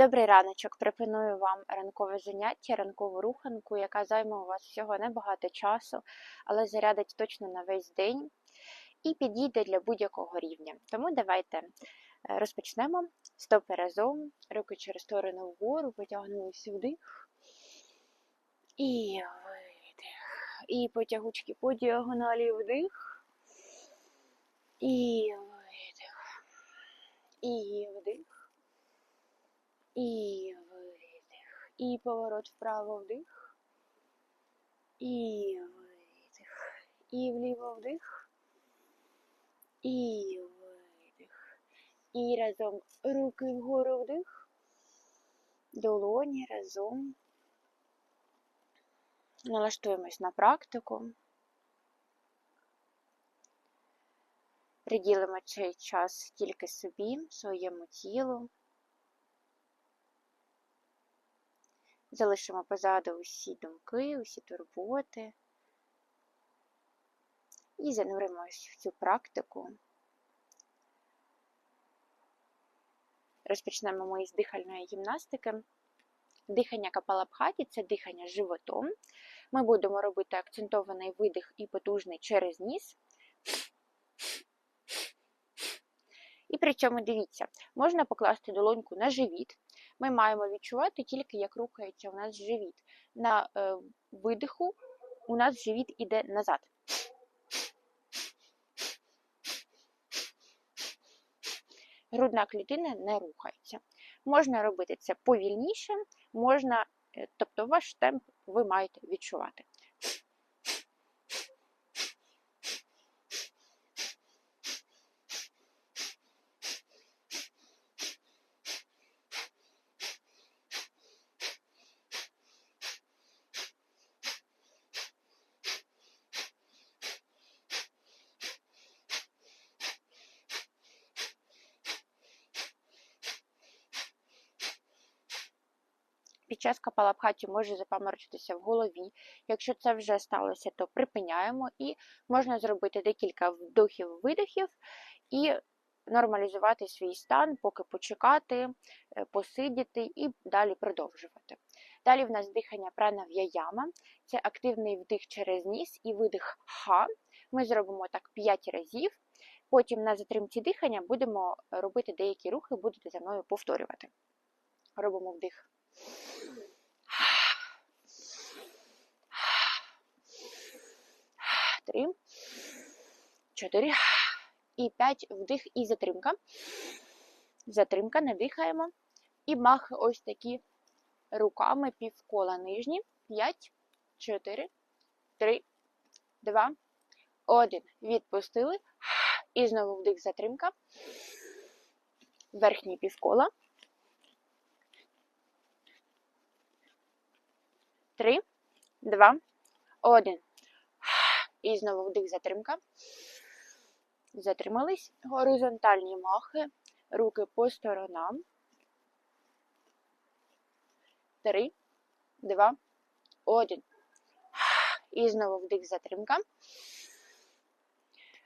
Добрий раночок. Пропоную вам ранкове заняття, ранкову руханку, яка займе у вас всього небагато часу, але зарядить точно на весь день і підійде для будь-якого рівня. Тому давайте е, розпочнемо. Стопи разом, руки через сторону вгору, потягнулися вдих. І видих. І потягучки по діагоналі вдих. І видих. І вдих. І видих. І поворот вправо вдих. І видих. І вліво вдих. І видих. І разом руки вгору вдих. Долоні разом. Налаштуємось на практику. Приділимо цей час тільки собі, своєму тілу. Залишимо позаду усі думки, усі турботи і зануримось в цю практику. Розпочнемо ми з дихальної гімнастики. Дихання капалабхаті це дихання животом. Ми будемо робити акцентований видих і потужний через ніс. І при цьому дивіться, можна покласти долоньку на живіт. Ми маємо відчувати тільки, як рухається у нас живіт. На е, видиху у нас живіт іде назад. Грудна клітина не рухається. Можна робити це повільніше, можна, е, тобто ваш темп ви маєте відчувати. Під час капалабхаті може запаморочитися в голові. Якщо це вже сталося, то припиняємо і можна зробити декілька вдохів-видохів і нормалізувати свій стан, поки почекати, е, посидіти і далі продовжувати. Далі в нас дихання пранав'яяма. Це активний вдих через ніс і видих ха. Ми зробимо так 5 разів. Потім на затримці дихання будемо робити деякі рухи, будете за мною повторювати. Робимо вдих. Три, чотири і п'ять вдих і затримка. Затримка, не дихаємо. І махи ось такі руками півкола нижні. П'ять, чотири, три, два, один. Відпустили. І знову вдих затримка. Верхній півкола. Три, два, один. І знову вдих затримка. Затримались. Горизонтальні махи. Руки по сторонам. Три, два, один. І знову вдих затримка.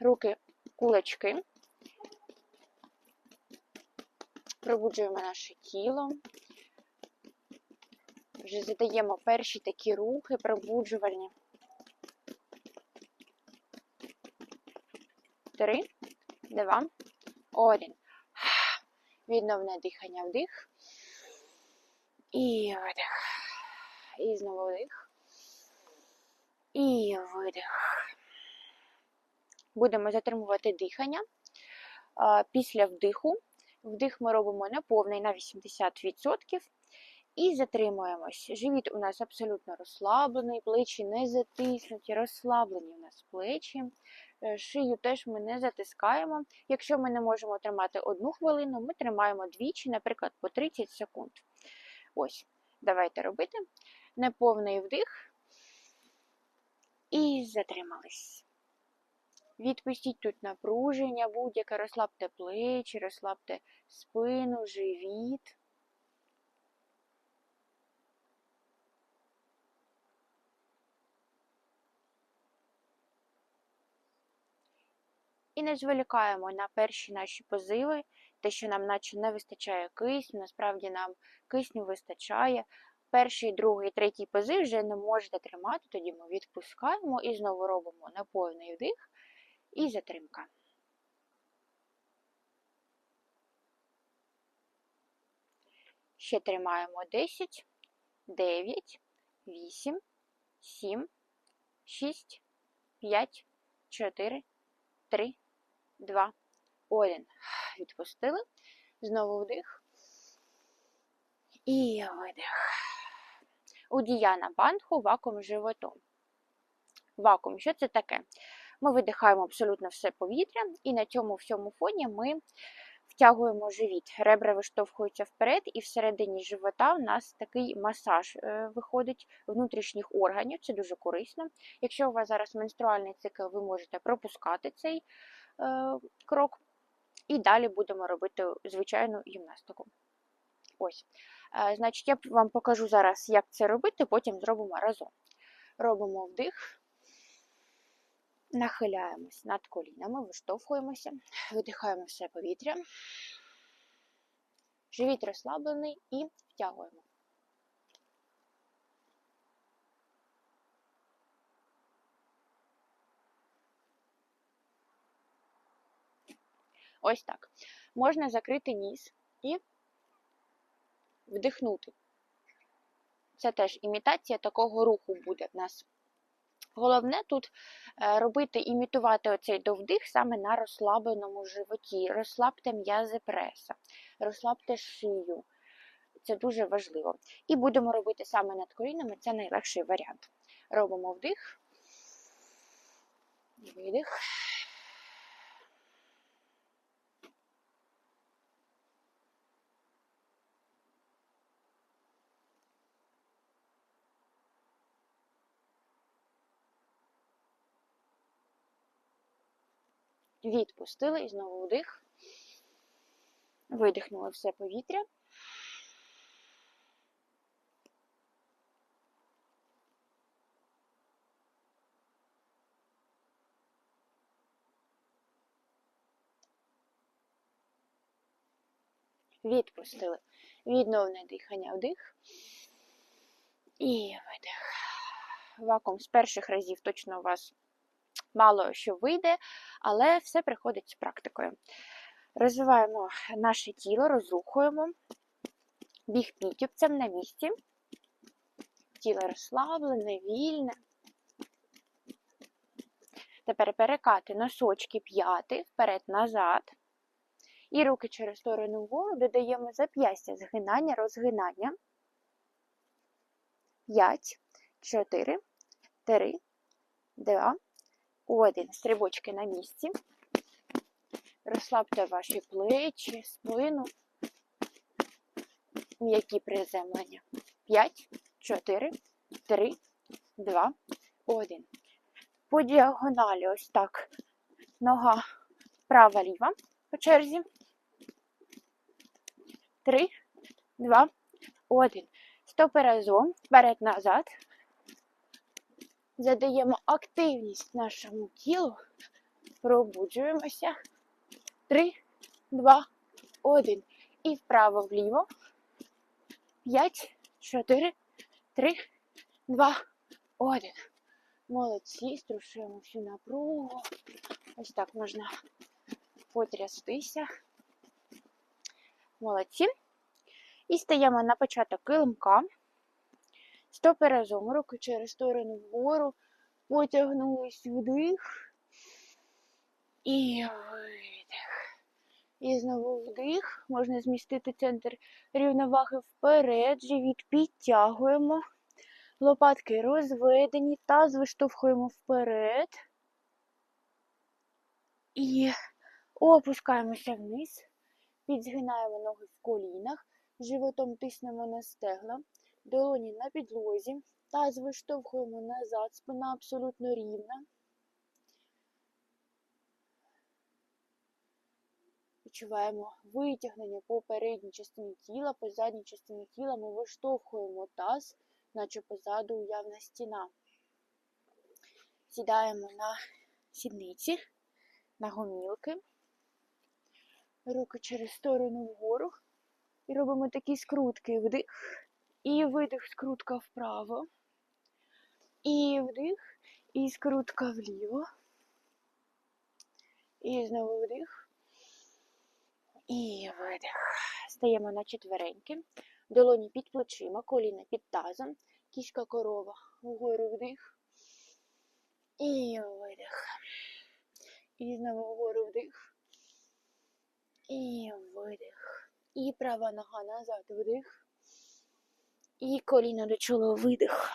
Руки кулачки. Пробуджуємо наше тіло. Вже задаємо перші такі рухи пробуджувальні. Три, два, один. Відновне дихання вдих. І видих. І знову вдих. І видих. Будемо затримувати дихання. Після вдиху. Вдих ми робимо неповний на 80%. І затримуємось. Живіт у нас абсолютно розслаблений, плечі не затиснуті, розслаблені у нас плечі. Е, Шию теж ми не затискаємо. Якщо ми не можемо тримати одну хвилину, ми тримаємо двічі, наприклад, по 30 секунд. Ось, давайте робити. Неповний вдих. І затримались. Відпустіть тут напруження, будь-яке розслабте плечі, розслабте спину, живіт. І не зволікаємо на перші наші позиви, те, що нам наче не вистачає кисню, насправді нам кисню вистачає. Перший, другий, третій пози вже не можете тримати, тоді ми відпускаємо і знову робимо наповний вдих і затримка. Ще тримаємо 10, 9, 8, 7, 6, 5, 4, 3, 2, 1. Відпустили. Знову вдих. І видих. У Діяна Бандху вакуум животом. Вакуум, що це таке? Ми видихаємо абсолютно все повітря, і на цьому всьому фоні ми втягуємо живіт. Ребра виштовхуються вперед, і всередині живота у нас такий масаж е, виходить внутрішніх органів, це дуже корисно. Якщо у вас зараз менструальний цикл, ви можете пропускати цей крок. І далі будемо робити звичайну гімнастику. Ось. Е, значить, я вам покажу зараз, як це робити, потім зробимо разом. Робимо вдих, нахиляємось над колінами, виштовхуємося, видихаємо все повітря. Живіт розслаблений і втягуємо. Ось так. Можна закрити ніс і вдихнути. Це теж імітація такого руху буде в нас. Головне тут е, робити, імітувати оцей довдих саме на розслабленому животі. Розслабте м'язи преса, розслабте шию. Це дуже важливо. І будемо робити саме над колінами, це найлегший варіант. Робимо вдих, видих. Відпустили і знову вдих. Видихнули все повітря. Відпустили. Відновне дихання вдих. І видих. Вакуум з перших разів точно у вас мало що вийде, але все приходить з практикою. Розвиваємо наше тіло, розрухуємо, біг підтюпцем на місці. Тіло розслаблене, вільне. Тепер перекати носочки п'яти вперед-назад. І руки через сторону вгору додаємо зап'ястя, згинання, розгинання. 5, 4, 3, 2, один. Стрибочки на місці. Розслабте ваші плечі, спину. М'які приземлення. 5, 4, 3, 2, 1. По діагоналі ось так. Нога права-ліва по черзі. 3, 2, 1. Стопи разом. Вперед-назад. Задаємо активність нашому тілу. Пробуджуємося. Три, два, один. І вправо-вліво. П'ять, чотири, три, два, один. Молодці, струшуємо всю напругу. Ось так можна потрястися. Молодці. І стаємо на початок килимка. Стопи разом, руки через сторону вгору. Потягнулись вдих. І видих. І знову вдих. Можна змістити центр рівноваги вперед. Живіт підтягуємо. Лопатки розведені, таз виштовхуємо вперед. І опускаємося вниз. Підзгинаємо ноги в колінах. Животом тиснемо на стегна долоні на підлозі, таз виштовхуємо назад, спина абсолютно рівна. Відчуваємо витягнення по передній частині тіла, по задній частині тіла ми виштовхуємо таз, наче позаду уявна стіна. Сідаємо на сідниці, на гомілки. Руки через сторону вгору. І робимо такі скрутки. Вдих. І видих, скрутка вправо. І вдих. І скрутка вліво. І знову вдих. І видих. Стаємо на четвереньки. Долоні під плечима, коліна під тазом. Кішка корова. Вгору вдих. І видих. І знову вгору вдих. І видих. І права нога назад вдих. І коліно до чола видих.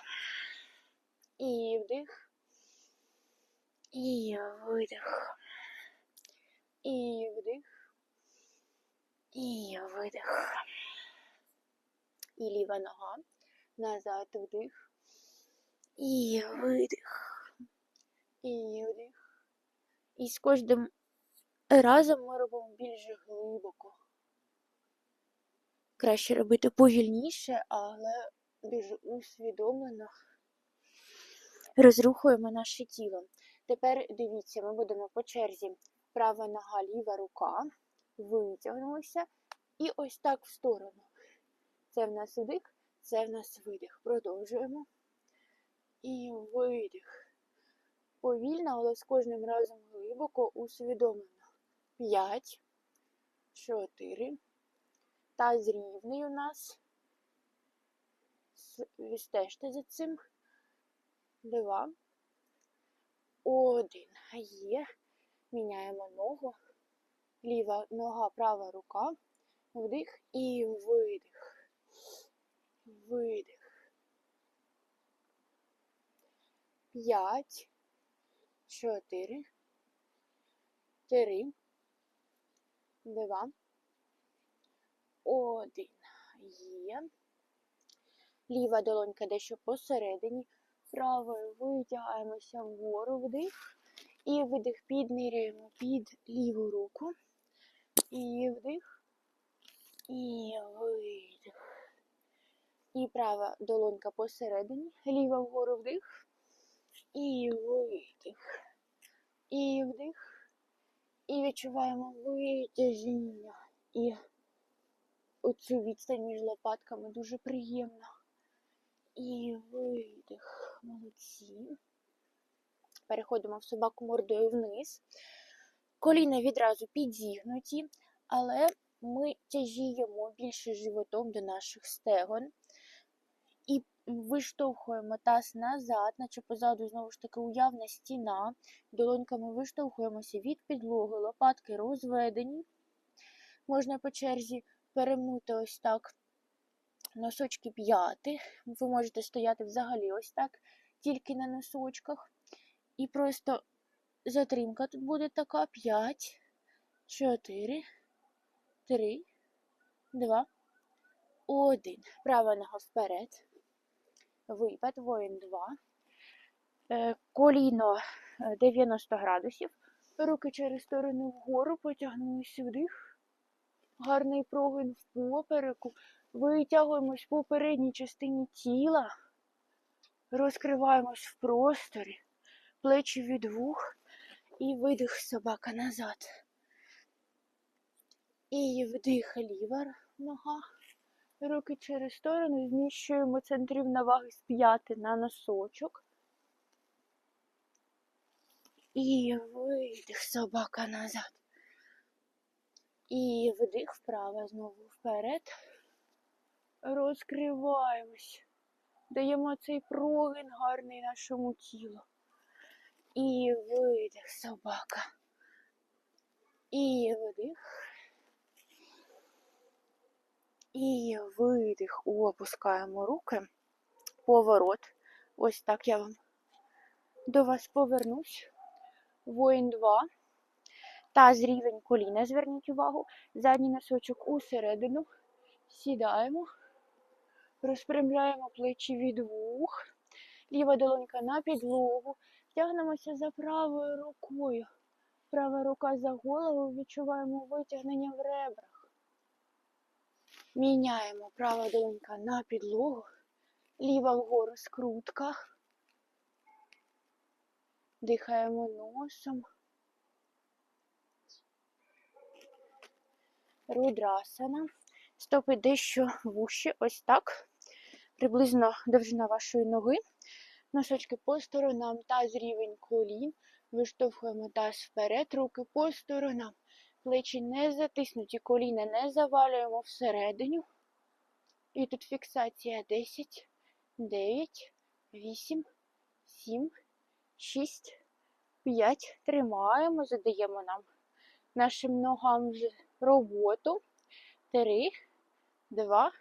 І вдих. І видих. І вдих. І видих. І ліва нога. Назад вдих. І видих. І вдих. І з кожним разом ми робимо більш глибоко. Краще робити повільніше, але дуже усвідомлено розрухуємо наше тіло. Тепер дивіться, ми будемо по черзі. Права нога, ліва рука. Витягнулися. І ось так в сторону. Це в нас вдих, це в нас видих. Продовжуємо. І видих. Повільно, але з кожним разом глибоко усвідомлено. П'ять, чотири. Таз рівний у нас. Стежте за цим. Два. Один. Є. Міняємо ногу. Ліва нога, права рука. Вдих і видих. Видих. П'ять. Чотири. Три. Два. Один. Є. Ліва долонька дещо посередині. Правою витягаємося вгору вдих. І видих підміряємо під ліву руку. І вдих. І видих. І права долонька посередині. Ліва вгору вдих. І видих. І вдих. І відчуваємо витяжіння. І оцю відстань між лопатками дуже приємно. І видих. Молодці. Переходимо в собаку мордою вниз. Коліна відразу підігнуті, але ми тяжіємо більше животом до наших стегон. І виштовхуємо таз назад, наче позаду знову ж таки уявна стіна. Долоньками виштовхуємося від підлоги, лопатки розведені. Можна по черзі перемнути ось так носочки п'яти. Ви можете стояти взагалі ось так, тільки на носочках. І просто затримка тут буде така. П'ять, чотири, три, два, один. Права нога вперед. Випад, воїн два. Е, Коліно е, 90 градусів. Руки через сторону вгору потягнулися вдих. Гарний прогин в попереку. Витягуємось в попередній частині тіла. Розкриваємось в просторі. Плечі від вух. І видих собака назад. І вдих ліва нога. Руки через сторону. Зміщуємо центрів наваги з п'яти на носочок. І видих собака назад. І вдих вправо знову вперед. Розкриваємось. Даємо цей прогин гарний нашому тілу. І видих собака. І вдих. І видих. Опускаємо руки. Поворот. Ось так я вам до вас повернусь. Воїн 2. Таз рівень коліна, зверніть увагу. Задній носочок усередину. Сідаємо. Розпрямляємо плечі від вух. Ліва долонька на підлогу. Тягнемося за правою рукою. Права рука за голову. Відчуваємо витягнення в ребрах. Міняємо права долонька на підлогу. Ліва вгору скрутка. Дихаємо носом. Рудрасана. Стопи дещо вущі, ось так. Приблизно довжина вашої ноги. Носочки по сторонам, таз рівень колін. Виштовхуємо таз вперед, руки по сторонам. Плечі не затиснуті, коліна не завалюємо всередину. І тут фіксація 10, 9, 8, 7, 6, 5. Тримаємо, задаємо нам нашим ногам вже роботу. 3, 2,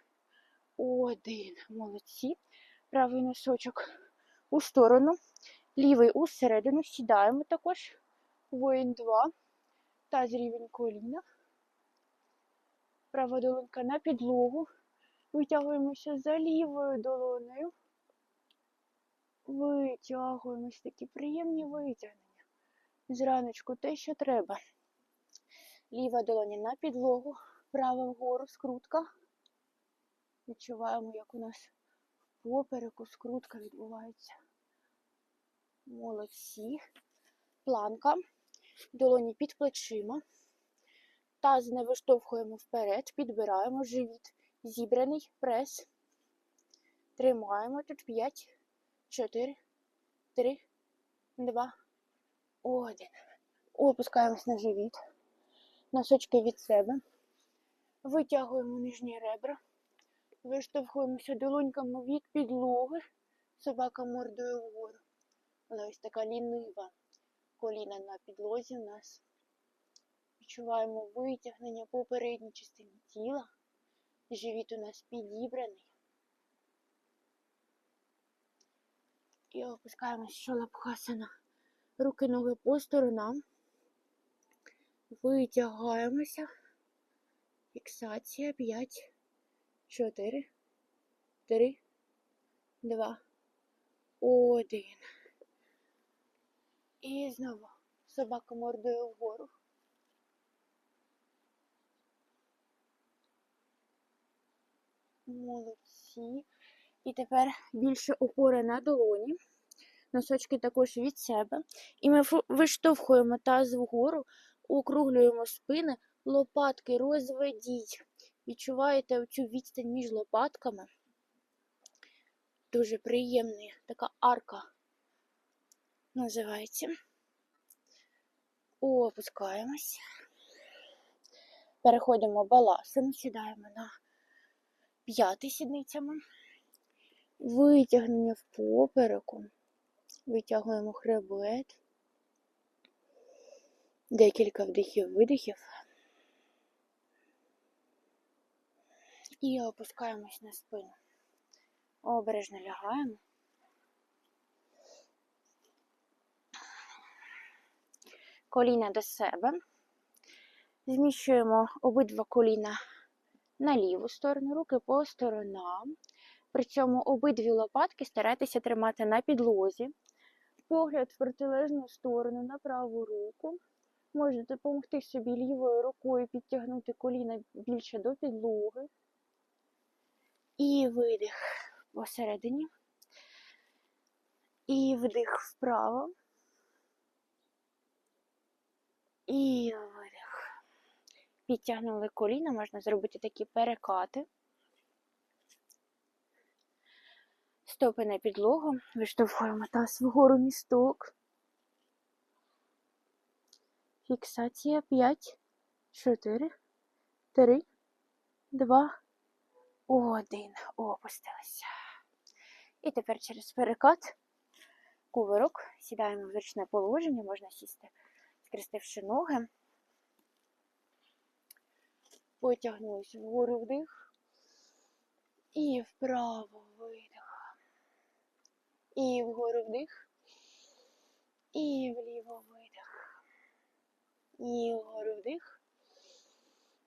1. Молодці. Правий носочок у сторону, лівий усередину. Сідаємо також. Воїн 2. Таз рівень коліна. Права долонька на підлогу. Витягуємося за лівою долонею. Витягуємось такі приємні витягнення. Зраночку те, що треба. Ліва долоня на підлогу, права вгору, скрутка. Відчуваємо, як у нас попереку скрутка відбувається. Молодці. Планка. Долоні під плечима. Таз не виштовхуємо вперед, підбираємо живіт. Зібраний прес. Тримаємо тут 5, 4, 3, 2, 1. Опускаємось на живіт. Носочки від себе. Витягуємо нижні ребра. Виштовхуємося долоньками від підлоги. Собака мордою вгору. Вона ось така лінива. Коліна на підлозі у нас. Відчуваємо витягнення по передній частині тіла. Живіт у нас підібраний. І опускаємось шолапхасана. Руки, ноги по сторонам. Витягаємося. Фіксація 5, 4, 3, 2, 1. І знову собака мордою вгору. Молодці. І тепер більше опори на долоні. Носочки також від себе. І ми виштовхуємо таз вгору, округлюємо спини, лопатки розведіть. Відчуваєте цю відстань між лопатками. Дуже приємна така арка називається. Опускаємось. Переходимо баласом, сідаємо на п'яти сідницями. Витягнення в попереку. Витягуємо хребет. Декілька вдихів, видихів. І опускаємось на спину. Обережно лягаємо. Коліна до себе. Зміщуємо обидва коліна на ліву сторону, руки по сторонам. При цьому обидві лопатки старайтеся тримати на підлозі. Погляд в протилежну сторону на праву руку. Можете допомогти собі лівою рукою підтягнути коліна більше до підлоги. І видих посередині. І вдих вправо. І видих. Підтягнули коліна, можна зробити такі перекати. Стопи на підлогу, виштовхуємо таз вгору місток. Фіксація 5, 4, 3, 2, 1. Опустилися. І тепер через перекат, кувирок, сідаємо в зручне положення, можна сісти, скрестивши ноги. Потягнулись вгору вдих. І вправо видих. І вгору вдих. І вліво видих. І вгору вдих.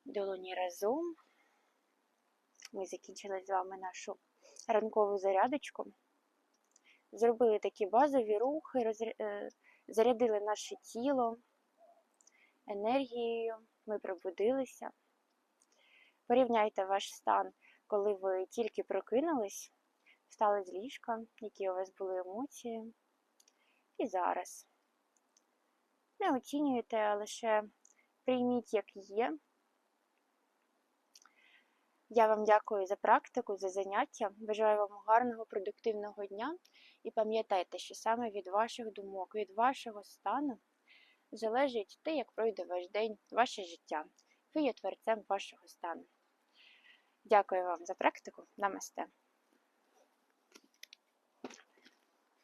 Долоні разом. Ми закінчили з вами нашу ранкову зарядочку. Зробили такі базові рухи, розря- е, зарядили наше тіло енергією, ми пробудилися. Порівняйте ваш стан, коли ви тільки прокинулись, встали з ліжка, які у вас були емоції. І зараз. Не оцінюйте, а лише прийміть, як є. Я вам дякую за практику, за заняття. Бажаю вам гарного, продуктивного дня. І пам'ятайте, що саме від ваших думок, від вашого стану залежить те, як пройде ваш день, ваше життя. Ви є творцем вашого стану. Дякую вам за практику. Намасте.